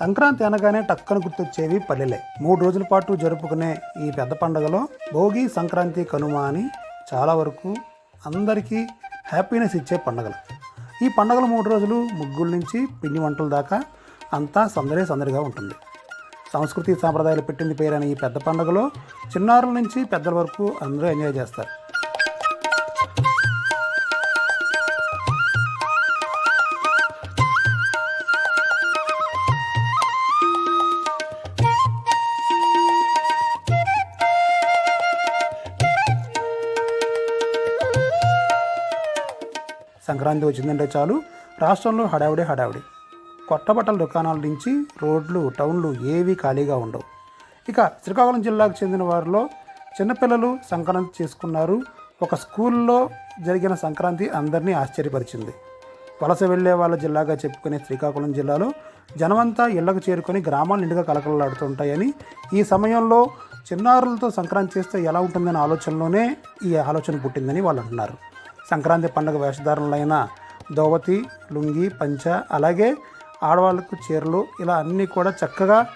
సంక్రాంతి అనగానే టక్కన గుర్తొచ్చేవి పల్లెలే. మూడు రోజుల పాటు జరుపుకునే ఈ పెద్ద పండుగలో భోగి సంక్రాంతి కనుమ అని చాలా వరకు అందరికీ హ్యాపీనెస్ ఇచ్చే పండుగలు. ఈ పండుగలు మూడు రోజులు ముగ్గుల నుంచి పిండి వంటల దాకా అంతా సందడి సందడిగా ఉంటుంది. సంస్కృతి సాంప్రదాయాలు పెట్టింది పేరైన ఈ పెద్ద పండుగలో చిన్నారుల నుంచి పెద్దల వరకు అందరూ ఎంజాయ్ చేస్తారు. సంక్రాంతి వచ్చిందంటే చాలు. రాష్ట్రంలో హడావిడి హడావిడి. కొత్త బట్టల దుకాణాల నుంచి రోడ్లు టౌన్లు ఏవీ ఖాళీగా ఉండవు. ఇక శ్రీకాకుళం జిల్లాకు చెందిన వారిలో చిన్నపిల్లలు సంక్రాంతి చేసుకున్నారు. ఒక స్కూల్లో జరిగిన సంక్రాంతి అందరినీ ఆశ్చర్యపరిచింది. వలస వెళ్ళే వాళ్ళ జిల్లాగా చెప్పుకునే శ్రీకాకుళం జిల్లాలో జనమంతా ఇళ్ళకు చేరుకొని గ్రామాలు నిండుగా కలకలలాడుతుంటాయని ఈ సమయంలో చిన్నారులతో సంక్రాంతి చేస్తే ఎలా ఉంటుందనే ఆలోచనలోనే ఈ ఆలోచన పుట్టిందని వాళ్ళు అంటున్నారు. సంక్రాంతి పండుగ వేషధారణలైన దోవతి లుంగి పంచ అలాగే ఆడవాళ్ళకు చీరలు ఇలా అన్నీ కూడా చక్కగా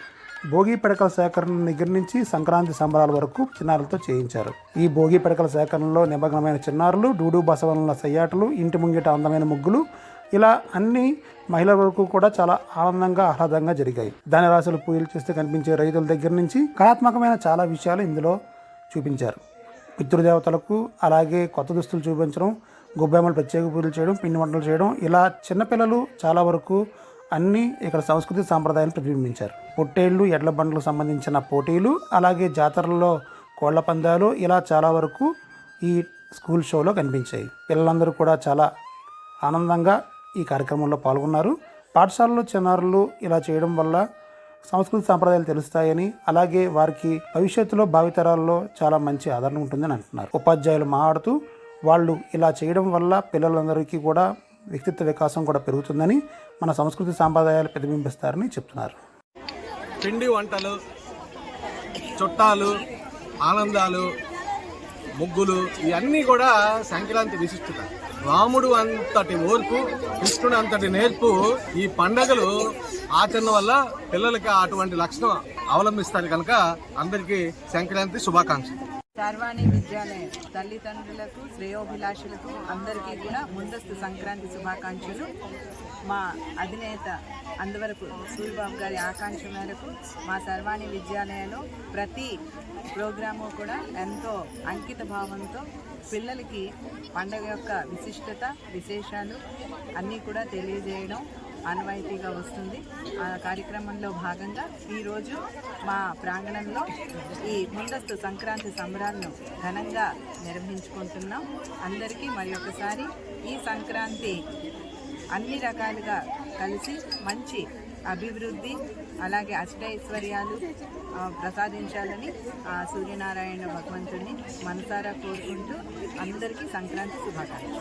భోగి పిడకల సేకరణ దగ్గర నుంచి సంక్రాంతి సంబరాల వరకు చిన్నారులతో చేయించారు. ఈ భోగి పిడకల సేకరణలో నిమగ్నమైన చిన్నారులు డూడు బసవనల సయ్యాటలు ఇంటి ముంగిట అందమైన ముగ్గులు ఇలా అన్ని మహిళల వరకు కూడా చాలా ఆనందంగా ఆహ్లాదంగా జరిగాయి. దాని రాశులు పూజలు చేస్తే కనిపించే రైతుల దగ్గర నుంచి కళాత్మకమైన చాలా విషయాలు ఇందులో చూపించారు. పితృదేవతలకు అలాగే కొత్త దుస్తులు చూపించడం గొబ్బెమ్మలు ప్రత్యేక పూజలు చేయడం పిండి వంటలు చేయడం ఇలా చిన్నపిల్లలు చాలా వరకు అన్నీ ఇక్కడ సంస్కృతి సాంప్రదాయాలు ప్రతిబింబించారు. పొట్టేళ్ళు ఎడ్ల బండ్లకు సంబంధించిన పోటీలు అలాగే జాతరల్లో కోళ్ళ పందాలు ఇలా చాలా వరకు ఈ స్కూల్ షోలో కనిపించాయి. పిల్లలందరూ కూడా చాలా ఆనందంగా ఈ కార్యక్రమంలో పాల్గొన్నారు. పాఠశాలలో చిన్నారులు ఇలా చేయడం వల్ల సంస్కృతి సాంప్రదాయాలు తెలుస్తాయని అలాగే వారికి భవిష్యత్తులో భావితరాల్లో చాలా మంచి ఆదరణ ఉంటుందని అంటున్నారు. ఉపాధ్యాయులు మాట్లాడుతూ వాళ్ళు ఇలా చేయడం వల్ల పిల్లలందరికీ కూడా వ్యక్తిత్వ వికాసం కూడా పెరుగుతుందని మన సంస్కృతి సాంప్రదాయాలు ప్రతిబింబిస్తారని చెప్తున్నారు. పిండి వంటలు చుట్టాలు ఆనందాలు ముగ్గులు ఇవన్నీ కూడా సంక్రాంతి విశిష్టత. రాముడు అంతటి ఓర్పు కృష్ణుడు అంతటి నేర్పు ఈ పండగలు ఆచరణ వల్ల పిల్లలకి అటువంటి లక్షణం అవలంబిస్తారు కనుక అందరికీ సంక్రాంతి శుభాకాంక్షలు. శార్వాణి విద్యాలయం తల్లిదండ్రులకు శ్రేయోభిలాషులకు అందరికీ కూడా ముందస్తు సంక్రాంతి శుభాకాంక్షలు. మా అధినేత అందువరకు సూరిబాబు గారి ఆకాంక్ష మేరకు మా సర్వాణి విద్యాలయంలో ప్రతి ప్రోగ్రాము కూడా ఎంతో అంకిత భావంతో పిల్లలకి పండగ యొక్క విశిష్టత విశేషాలు అన్నీ కూడా తెలియజేయడం ఆనవాయితీగా వస్తుంది. ఆ కార్యక్రమంలో భాగంగా ఈరోజు మా ప్రాంగణంలో ఈ ముందస్తు సంక్రాంతి సంబరాలను ఘనంగా నిర్వహించుకుంటున్నాం. అందరికీ మరి ఒకసారి ఈ సంక్రాంతి అన్ని రకాలుగా కలిసి మంచి అభివృద్ధి అలాగే అష్టైశ్వర్యాలు ప్రసాదించాలని ఆ సూర్యనారాయణ భగవంతుడిని మనసారా కోరుకుంటూ అందరికీ సంక్రాంతి శుభాకాంక్షలు.